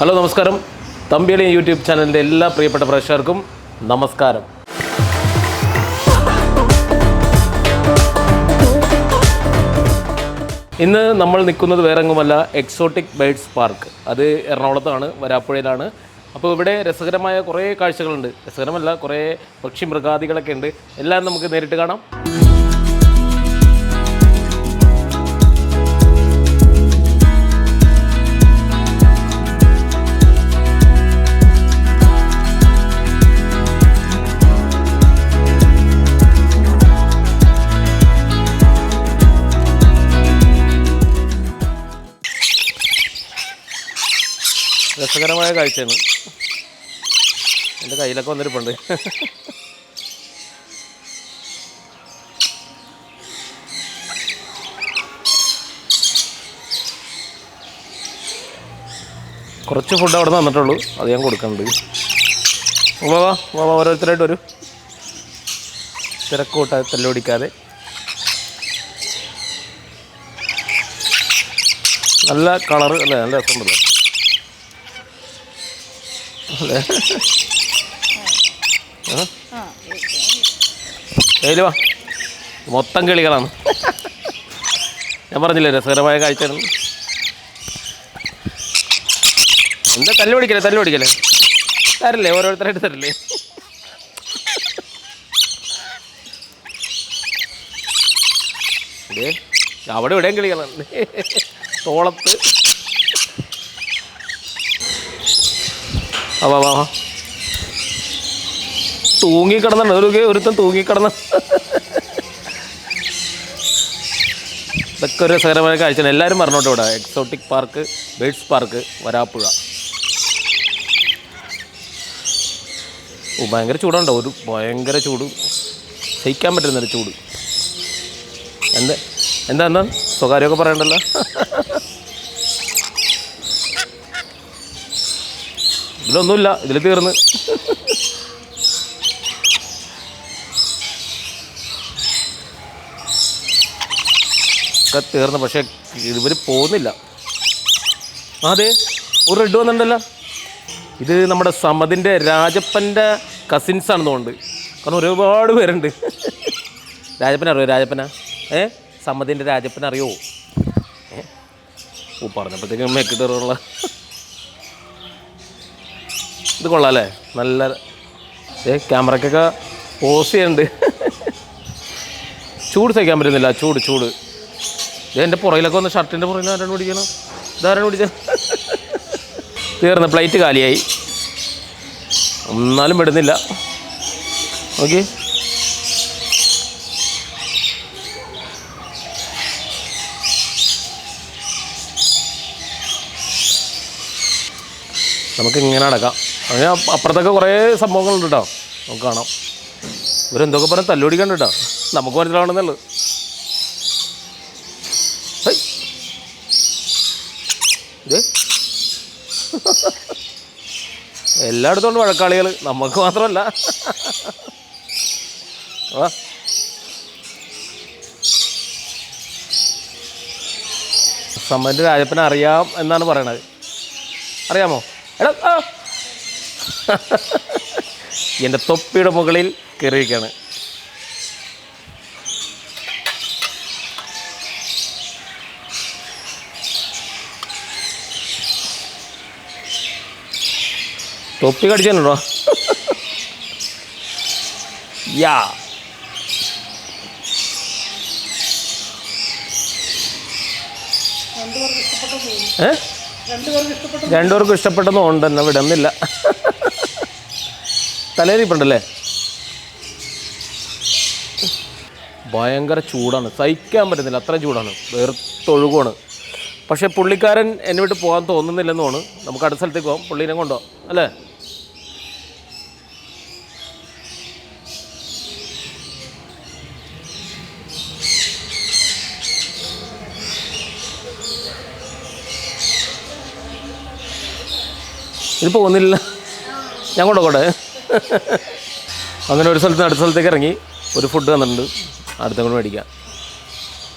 Hello നമസ്കാരം. തമ്പിയുടെ YouTube ചാനലിന്റെ എല്ലാ പ്രിയപ്പെട്ട പ്രേക്ഷകർക്കും നമസ്കാരം. ഇന്ന് നമ്മൾ നിൽക്കുന്നത് വേറെ എങ്ങുമല്ല എക്സോട്ടിക് ബേഡ്സ് പാർക്ക് അത് എറണാകുളത്താണ് വരാപ്പുഴയിലാണ്. അപ്പോൾ ഇവിടെ രസകരമായ കുറേ കാഴ്ചകളുണ്ട്. രസകരമല്ല കുറേ പക്ഷി മൃഗാദികളൊക്കെ ഉണ്ട്. എല്ലാം നമുക്ക് നേരിട്ട് കാണാം. രസകരമായ കാഴ്ചയാണ്. എന്റെ കയ്യിലൊക്കെ വന്നിരിപ്പുണ്ട്. കുറച്ച് ഫുഡ് അവിടെ നിന്ന് തന്നിട്ടുള്ളൂ അത് ഞാൻ കൊടുക്കുന്നുണ്ട്. വാ വാ വാ വാ ഓരോരുത്തരായിട്ട് വരൂ. തിരക്കൂട്ട തല്ലോടിക്കാതെ നല്ല കളറ് അല്ലേ? നല്ല രസമുണ്ടല്ലോ. അല്ലേ? മൊത്തം കിളികളാണ്. ഞാൻ പറഞ്ഞില്ലേ രസകരമായ കാഴ്ചയാണ്. എന്താ തല്ല് പിടിക്കല്ലേ തല്ല് പിടിക്കല്ലേ? തരല്ലേ ഓരോരുത്തരായിട്ട് തരില്ലേ? അവിടെ ഇവിടെയും കിളികളാണ്. തോളത്ത്. വാ വാ തൂങ്ങിക്കിടന്നുണ്ട്. ഒരു ഒരുത്തൻ തൂങ്ങിക്കിടന്ന്. ഇതൊക്കെ ഒരു രസകരമായ കാഴ്ച എല്ലാവരും പറഞ്ഞോട്ടെ ഇവിടെ. Exotic park birds park Varapuzha. ഭയങ്കര ചൂടുണ്ടോ? ഒരു ഭയങ്കര ചൂട്. സഹിക്കാൻ പറ്റുന്നൊരു ചൂട്. എന്താ? എന്താ എന്താ? സ്വകാര്യമൊക്കെ പറയണ്ടല്ലോ. ഇതിലൊന്നുമില്ല. ഇതിൽ തീർന്ന്. ഒക്കെ തീർന്ന്. പക്ഷേ ഇവർ പോകുന്നില്ല. അതെ ഒരു റെഡ് വന്നിട്ടുണ്ടല്ലോ. ഇത് നമ്മുടെ സമതിന്റെ രാജപ്പന്റെ കസിൻസ് ആണെന്ന് തോന്നുന്നുണ്ട്. കാരണം ഒരുപാട് പേരുണ്ട്. രാജപ്പൻ അറിയോ? രാജപ്പന? ഏ? സമതിന്റെ രാജപ്പൻ അറിയോ? ഓ പറഞ്ഞപ്പോഴത്തേക്കും മെക്കിട്ടറുള്ള ഇത് കൊള്ളാം നല്ല ഏ ക്യാമറക്കൊക്കെ പോസ് ചെയ്യുന്നുണ്ട് ചൂട് സഹിക്കാൻ പറ്റുന്നില്ല ചൂട് ചൂട്. എന്റെ പുറയിലൊക്കെ വന്ന് ഷർട്ടിന്റെ പുറകിൽ ആരാണ് പിടിക്കണം ഇതാരാണ് പിടിച്ച? തീർന്ന് പ്ലേറ്റ് കാലിയായി. എന്നാലും വിടുന്നില്ല ഓക്കെ നമുക്ക് ഇങ്ങനെ അടക്കാം അങ്ങനെ അപ്പുറത്തൊക്കെ കുറേ സംഭവങ്ങളുണ്ട് കേട്ടോ നമുക്ക് കാണാം. ഇവരെന്തൊക്കെ പറഞ്ഞാൽ തല്ലുപിടിക്കണ്ട കേട്ടോ നമുക്ക് മനസ്സിലാവണമെന്നുള്ളത് എല്ലായിടത്തും ഉണ്ട് വഴക്കാളികൾ. നമുക്ക് മാത്രമല്ല. വാ. സമ്മന്റെ രാജപ്പനെ അറിയാം എന്നാണ് പറയണത്. അറിയാമോ? എടാ ആ. എന്റെ തൊപ്പിയുടെ മുകളിൽ കയറിയിരിക്കുകയാണ് തൊപ്പി കടിച്ചോ യാ. ഏ? രണ്ടുപേർക്കും ഇഷ്ടപ്പെട്ടതും ഉണ്ട് എന്നെ വിടുന്നില്ല തലേരിപ്പുണ്ടല്ലേ ഭയങ്കര ചൂടാണ്. സഹിക്കാൻ പറ്റുന്നില്ല. അത്ര ചൂടാണ്. വേർത്തൊഴുകുവാണ് പക്ഷേ പുള്ളിക്കാരൻ എന്നെ വിട്ട് പോകാൻ തോന്നുന്നില്ലെന്നുമാണ് നമുക്ക് അടുത്ത സ്ഥലത്തേക്ക് പോകാം. പുള്ളീനെ കൊണ്ടോ അല്ലേ? ഇത് പോകുന്നില്ല ഞാൻ കൊണ്ടോട്ടെ അങ്ങനെ ഒരു സ്ഥലത്ത് അടുത്ത സ്ഥലത്തേക്ക് ഇറങ്ങി ഒരു ഫുഡ് തന്നിട്ടുണ്ട്. അടുത്ത കൂടെ മേടിക്കാം.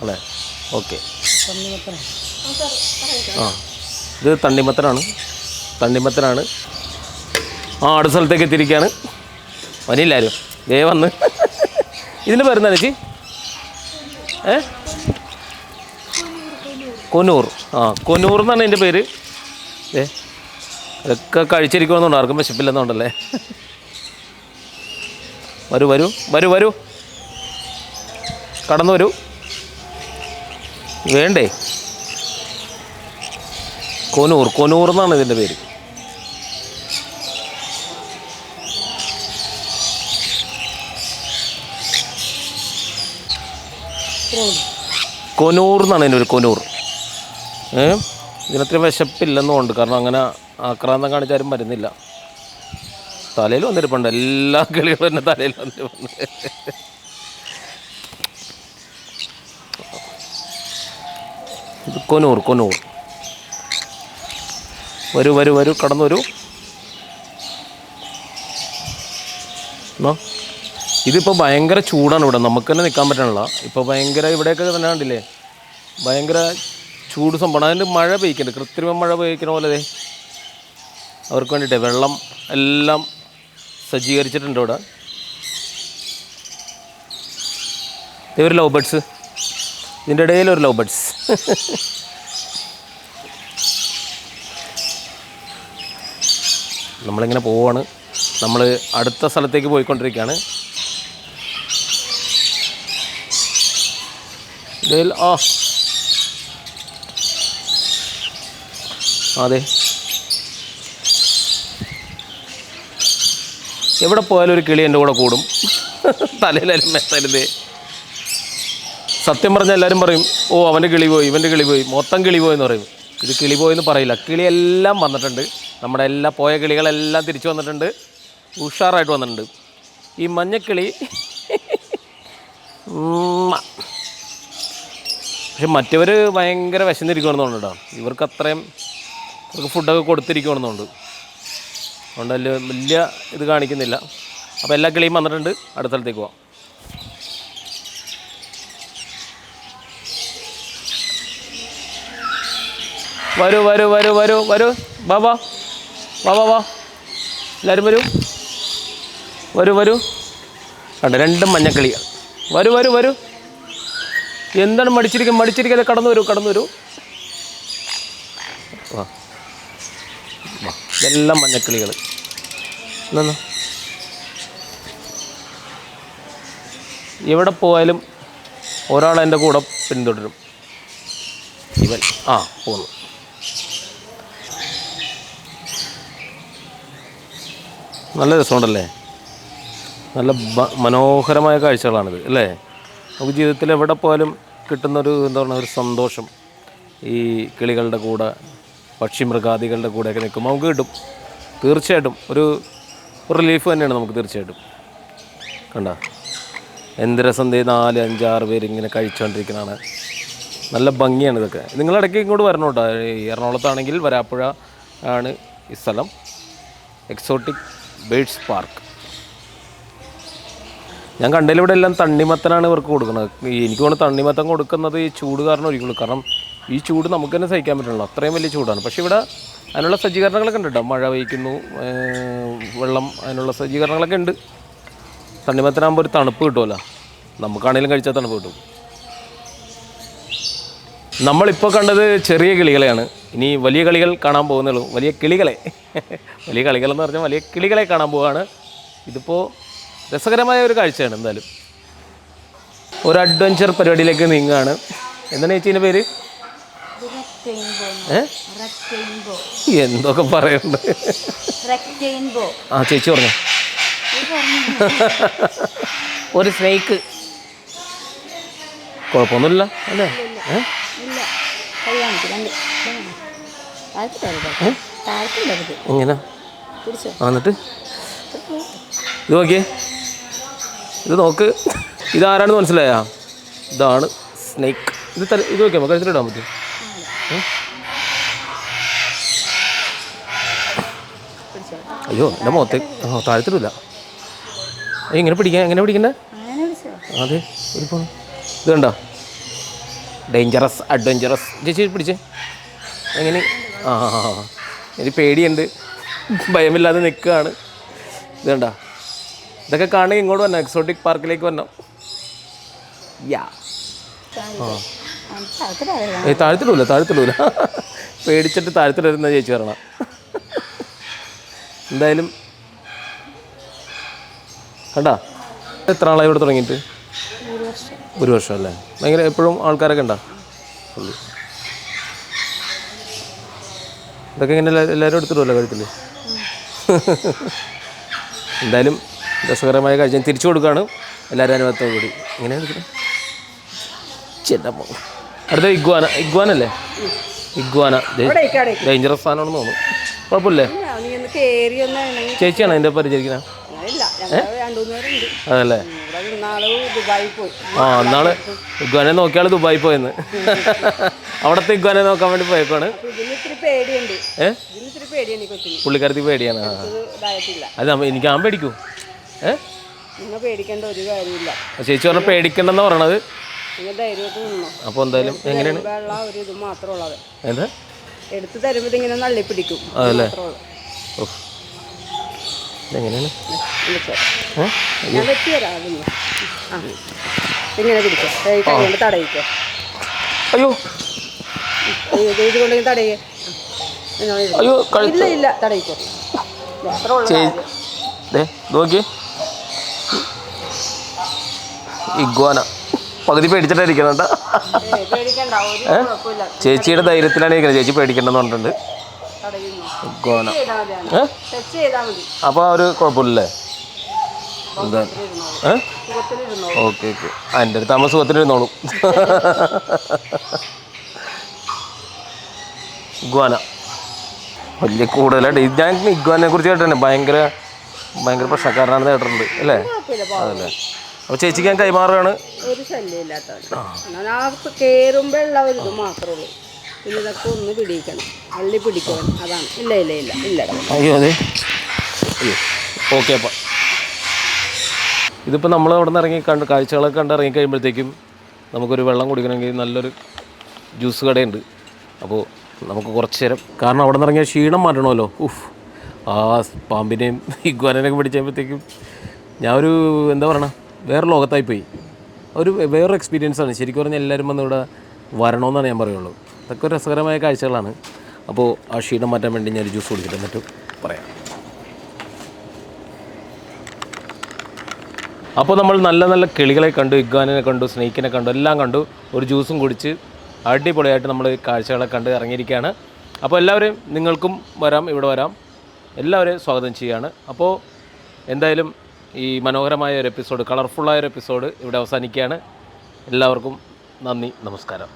അല്ലേ? ഓക്കെ ആ ഇത് തണ്ണിമത്തനാണ്. തണ്ണിമത്തനാണ്. ആ അടുത്ത സ്ഥലത്തേക്ക് എത്തിയിരിക്കുകയാണ് വനില്ലാരും ദേ വന്ന്. ഇതിന്റെ പേരെന്താ ചേച്ചി? ഏ? കൊനൂർ. ആ കൊനൂർ എന്നാണ് എന്റെ പേര്. ഏ ഇതൊക്കെ കഴിച്ചിരിക്കുമെന്നുണ്ട് ആർക്കും വിശപ്പില്ലെന്നുണ്ടല്ലേ? വരൂ വരൂ വരൂ വരൂ. കടന്നു വരൂ. വേണ്ടേ? കൊനൂർ കൊനൂർ എന്നാണ് ഇതിന്റെ പേര്. കൊനൂർ എന്നാണ് ഇതിന്റെ ഒരു കൊനൂർ. ഏ? ഇതിനത്ര വിശപ്പില്ലെന്നുണ്ട് കാരണം അങ്ങനെ ആക്രാന്തം കാണിച്ചാലും വരുന്നില്ല. തലയിൽ വന്നിരിപ്പുണ്ട്. എല്ലാ കിളികളും തന്നെ തലയിൽ വന്നിരിപ്പുണ്ട്. ഇത് കൊനൂർ കൊനൂർ. വരൂ വരൂ വരൂ. കടന്നു വരൂ ഇതിപ്പോൾ ഭയങ്കര ചൂടാണ് ഇവിടെ. നമുക്ക് തന്നെ നിൽക്കാൻ പറ്റണില്ല. ഇപ്പോൾ ഭയങ്കര ഇവിടെയൊക്കെ തന്നെ കണ്ടില്ലേ? ഭയങ്കര ചൂട് സംഭവം. അതിന്റെ മഴ പെയ്ക്കുന്നുണ്ട് കൃത്രിമ മഴ പെയ്ക്കുന്ന പോലെ അവർക്ക് വേണ്ടിയിട്ട് വെള്ളം എല്ലാം സജ്ജീകരിച്ചിട്ടുണ്ട് ഇവിടെ. ഇവർ ലവ് ബേഡ്സ് ഇതിന്റെ ഇടയിൽ ഒരു ലവ് ബേഡ്സ് നമ്മളിങ്ങനെ പോവാണ്. നമ്മൾ അടുത്ത സ്ഥലത്തേക്ക് പോയിക്കൊണ്ടിരിക്കുകയാണ്. ഇതിൽ ആ അതെ. എവിടെ പോയാലും ഒരു കിളി എന്റെ കൂടെ കൂടും. തലയിലായാലും മെത്തരുത് സത്യം പറഞ്ഞാൽ എല്ലാവരും പറയും ഓ അവന്റെ കിളി പോയി ഇവന്റെ കിളി പോയി. മൊത്തം കിളി പോയി എന്ന് പറയും. ഇത് കിളി പോയെന്ന് പറയില്ല. കിളിയെല്ലാം വന്നിട്ടുണ്ട്. നമ്മുടെ എല്ലാ പോയ കിളികളെല്ലാം തിരിച്ചു വന്നിട്ടുണ്ട്. ഉഷാറായിട്ട് വന്നിട്ടുണ്ട്. ഈ മഞ്ഞക്കിളി. പക്ഷെ മറ്റവർ ഭയങ്കര വിശന്നിരിക്കണമെന്നുണ്ട് കേട്ടോ. ഇവർക്ക് അത്രയും ഇവർക്ക് ഫുഡൊക്കെ കൊടുത്തിരിക്കണമെന്നുണ്ട് അതുകൊണ്ട് വലിയ വലിയ ഇത് കാണിക്കുന്നില്ല. അപ്പോൾ എല്ലാ കിളിയും വന്നിട്ടുണ്ട്. അടുത്ത സ്ഥലത്തേക്ക് പോവാം. വരൂ വരൂ വരൂ വരൂ വരൂ. വാ വാ. വാ വാ വാ. എല്ലാവരും വരൂ. വരൂ വരൂ. കണ്ട രണ്ടും മഞ്ഞക്കിളികൾ. വരൂ വരൂ വരൂ. എന്താണ് മടിച്ചിരിക്കും മടിച്ചിരിക്കാതെ കടന്നു വരൂ കടന്നു വരൂ. വാ. ഇതെല്ലാം മഞ്ഞക്കിളികൾ എന്നാ എവിടെ പോയാലും ഒരാൾ എന്റെ കൂടെ പിന്തുടരും. ഇവൻ. ആ പോന്നു. നല്ല രസമുണ്ടല്ലേ? നല്ല മനോഹരമായ കാഴ്ചകളാണിത് അല്ലേ? നമുക്ക് ജീവിതത്തിൽ എവിടെ പോയാലും കിട്ടുന്നൊരു എന്താ പറയുക ഒരു സന്തോഷം ഈ കിളികളുടെ കൂടെ പക്ഷി മൃഗാദികളുടെ കൂടെയൊക്കെ നിൽക്കുമ്പോൾ നമുക്ക് കിട്ടും. തീർച്ചയായിട്ടും ഒരു റിലീഫ് തന്നെയാണ് നമുക്ക് തീർച്ചയായിട്ടും. കണ്ട? എന്ത് നാല് അഞ്ചാറ് പേര് ഇങ്ങനെ കഴിച്ചുകൊണ്ടിരിക്കുന്നതാണ്. നല്ല ഭംഗിയാണ് ഇതൊക്കെ. നിങ്ങളിടയ്ക്ക് ഇങ്ങോട്ട് വരണം കേട്ടോ. എറണാകുളത്താണെങ്കിൽ വരാപ്പുഴ ആണ് ഈ സ്ഥലം. എക്സോട്ടിക് ബേഡ്സ് പാർക്ക് ഞാൻ കണ്ടതിൽ ഇവിടെ എല്ലാം തണ്ണിമത്തനാണ് ഇവർക്ക് കൊടുക്കുന്നത്. എനിക്ക് തോന്നുന്നു തണ്ണിമത്തൻ കൊടുക്കുന്നത് ഈ ചൂട് കാരണം ഒരിക്കലും കാരണം ഈ ചൂട് നമുക്ക് തന്നെ സഹിക്കാൻ പറ്റുള്ളൂ അത്രയും വലിയ ചൂടാണ്. പക്ഷേ ഇവിടെ അതിനുള്ള സജ്ജീകരണങ്ങളൊക്കെ ഉണ്ട് കേട്ടോ മഴ പെയ്ക്കുന്നു വെള്ളം അതിനുള്ള സജ്ജീകരണങ്ങളൊക്കെ ഉണ്ട്. തണ്ണിമത്തനാകുമ്പോൾ ഒരു തണുപ്പ് കിട്ടുമല്ലോ നമുക്കാണെങ്കിലും കഴിച്ചാൽ തണുപ്പ് കിട്ടും. നമ്മളിപ്പോൾ കണ്ടത് ചെറിയ കിളികളെയാണ്. ഇനി വലിയ കളികൾ കാണാൻ പോകുന്നുള്ളൂ. വലിയ കിളികളെ. വലിയ കളികളെന്ന് പറഞ്ഞാൽ വലിയ കിളികളെ കാണാൻ പോവുകയാണ് ഇതിപ്പോൾ രസകരമായ ഒരു കാഴ്ചയാണ് എന്തായാലും. ഒരു അഡ്വഞ്ചർ പരിപാടിയിലേക്ക് നീങ്ങുകയാണ്. എന്താണ് ചേച്ചീന്റെ പേര്? എന്തൊക്കെ റെക്ടെയിൻബോ ആ ചേച്ചി പറഞ്ഞു. ഒരു സ്നേക്ക് കുഴപ്പമൊന്നുമില്ല അല്ലേ? ഇങ്ങനെ? എന്നിട്ട്? ഇത് നോക്കിയേ. ഇത് നോക്ക്. ഇതാരാണെന്ന് മനസ്സിലായാ? ഇതാണ് സ്നേക്ക് ഇത് തല ഇത് നോക്കിയാൽ കഴിച്ചിട്ടിടാൻ പറ്റും അയ്യോ എന്റെ മുഖത്ത് ആ താഴത്തിടില്ല അയ്യോ ഇങ്ങനെ പിടിക്കാൻ എങ്ങനെ പിടിക്കണ്ടേ? അതെ ഒരു ഫോൺ ഇത് കണ്ടോ? ഡേഞ്ചറസ് അഡ്വഞ്ചറസ് ചേച്ചി പിടിച്ചേ. എങ്ങനെ? ആ ആ, ആ, ആ. എനിക്ക് പേടിയുണ്ട്. ഭയമില്ലാതെ നിൽക്കുകയാണ്. ഇത് കണ്ട? ഇതൊക്കെ കാണുക ഇങ്ങോട്ട് വരണം. എക്സോട്ടിക് പാർക്കിലേക്ക് വന്നോ യാ താഴത്തിലാണ് ഏയ് താഴ്ത്തിടൂല താഴ്ത്തിടൂല പേടിച്ചിട്ട് താഴ്ത്തിടരുന്ന ചേച്ചി വരണം. എന്തായാലും കണ്ടാ? എത്ര ആളായി ഇവിടെ തുടങ്ങിയിട്ട്? ഒരു വർഷം. അല്ലേ? ഭയങ്കര എപ്പോഴും ആൾക്കാരൊക്കെ ഉണ്ടോ? ഇതൊക്കെ ഇങ്ങനെ എല്ലാവരും എടുത്തിടുമല്ലോ കഴുത്തിൽ. എന്തായാലും രസകരമായ കാഴ്ച. തിരിച്ചു കൊടുക്കുകയാണ്. എല്ലാവരും അനുഭവത്തോടു കൂടി ഇങ്ങനെ ചെന്നപ്പോ അടുത്ത ഇഗ്വാന ഇഗ്വാനല്ലേ? ഇഗ്വാന. ഡേഞ്ചറസ് സാധനമാണെന്ന് തോന്നുന്നു. കുഴപ്പമില്ലേ? ചേച്ചിയാണ് അതിന്റെ പരിചരിക്കുന്നത് അതല്ലേ? ആ എന്നാൾ ഇഗ്വാനെ നോക്കിയാണ് ദുബായി പോയെന്ന്. അവിടത്തെ ഇഗ്വാനെ നോക്കാൻ വേണ്ടി പോയേക്കാണ് പുള്ളിക്കാരത്തി പേടിയാണ്. അത് എനിക്ക് ആ പേടിക്കൂ. ഏ? പേടിക്കേണ്ട ഒരു കാര്യമില്ല. ചേച്ചി പറഞ്ഞ പേടിക്കണ്ടെന്ന് പറയണത്. അപ്പോൾ എന്തായാലും എങ്ങനെയാണ്? എന്താ? എടുത്ത് തരുമ്പോൾ ഇങ്ങനെ നള്ളി പിടിക്കും അതല്ലേ? ഞാൻ വെട്ടി തരാം അതൊന്ന് ആ. ഇങ്ങനെ പിടിക്കോ. കൊണ്ട് തടയിക്കോ. അയ്യോ. ഇത് തടയേ. അയ്യോ ഇല്ല തടയിക്കോ. നോക്കിയേ. ഇഗ്വാന. പകുതി പേടിച്ചിട്ടായിരിക്കുന്നുണ്ട്. കുഴപ്പമില്ല. ചേച്ചിയുടെ ധൈര്യത്തിലാണ് ഇരിക്കുന്നത്. ചേച്ചി പേടിക്കണ്ടെന്ന് പറഞ്ഞിട്ടുണ്ട്. മതി. അപ്പോൾ ഒരു കുഴപ്പമില്ലല്ലേ? എന്താ ഓക്കെ ഓക്കെ. എന്റെ അടുത്ത് അമ്മ സുഖത്തിനിരുന്നോളും ഇഗ്വാന വലിയ കൂടുതലായിട്ട് ഞാൻ ഇഗ്വാനെ കുറിച്ച് കേട്ടിട്ടുണ്ട്. ഭയങ്കര ഭയങ്കര പ്രശ്നക്കാരനാണെന്ന് കേട്ടിട്ടുണ്ട് അല്ലേ? കുഴപ്പമില്ല. അതല്ലേ? അപ്പോൾ ചേച്ചിക്ക് ഞാൻ കൈമാറുകയാണ്. ഒരു ശല്യം ഇല്ലാത്തവൻ ആ കയറുമ്പോഴുള്ള ഒരു ഇത് മാത്രമേ ഉള്ളൂ. പിന്നെ ഇതൊക്കെ ഒന്ന് പിടിക്കണം അള്ളി പിടിക്കണം. അതാണ്. ഇല്ല ഇല്ല ഇല്ല ഇല്ല. അയ്യോ അതെ. അയ്യോ. ഓക്കെ അപ്പം. ഇതിപ്പോൾ നമ്മൾ അവിടെ നിന്ന് ഇറങ്ങി കണ്ട് കാഴ്ചകളൊക്കെ കണ്ട് ഇറങ്ങി കഴിയുമ്പോഴത്തേക്കും നമുക്കൊരു വെള്ളം കുടിക്കണമെങ്കിൽ നല്ലൊരു ജ്യൂസ് കടയുണ്ട്. അപ്പോൾ നമുക്ക് കുറച്ച് നേരം കാരണം അവിടെ നിന്ന് ഇറങ്ങിയ ക്ഷീണം മാറ്റണമല്ലോ. ഉഫ്. ആ പാമ്പിനെയും ഇഗ്വാനൊക്കെ പിടിച്ചപ്പോഴത്തേക്കും ഞാൻ ഒരു എന്താ പറയണ? വേറെ ലോകത്തായി പോയി. ഒരു വേറൊരു എക്സ്പീരിയൻസാണ് ശരിക്കും പറഞ്ഞാൽ എല്ലാവരും വന്ന് ഇവിടെ വരണമെന്നാണ് ഞാൻ പറയുള്ളൂ. അതൊക്കെ ഒരു രസകരമായ കാഴ്ചകളാണ്. അപ്പോൾ ആ ക്ഷീണം മാറ്റാൻ വേണ്ടി ഞാൻ ജ്യൂസ് കുടിച്ചിട്ട് മറ്റും പറയാം. അപ്പോൾ നമ്മൾ നല്ല നല്ല കിളികളെ കണ്ടു ഇഗ്വാനിനെ കണ്ടു സ്നേക്കിനെ കണ്ടു എല്ലാം കണ്ടു. ഒരു ജ്യൂസും കുടിച്ച് അടിപൊളിയായിട്ട് നമ്മൾ കാഴ്ചകളെ കണ്ട് ഇറങ്ങിയിരിക്കുകയാണ്. അപ്പോൾ എല്ലാവരും നിങ്ങൾക്കും വരാം ഇവിടെ വരാം. എല്ലാവരെയും സ്വാഗതം ചെയ്യുകയാണ്. അപ്പോൾ എന്തായാലും ഈ മനോഹരമായ ഒരു എപ്പിസോഡ് കളർഫുള്ളായ ഒരു എപ്പിസോഡ് ഇവിടെ അവസാനിക്കുകയാണ്. എല്ലാവർക്കും നന്ദി നമസ്കാരം.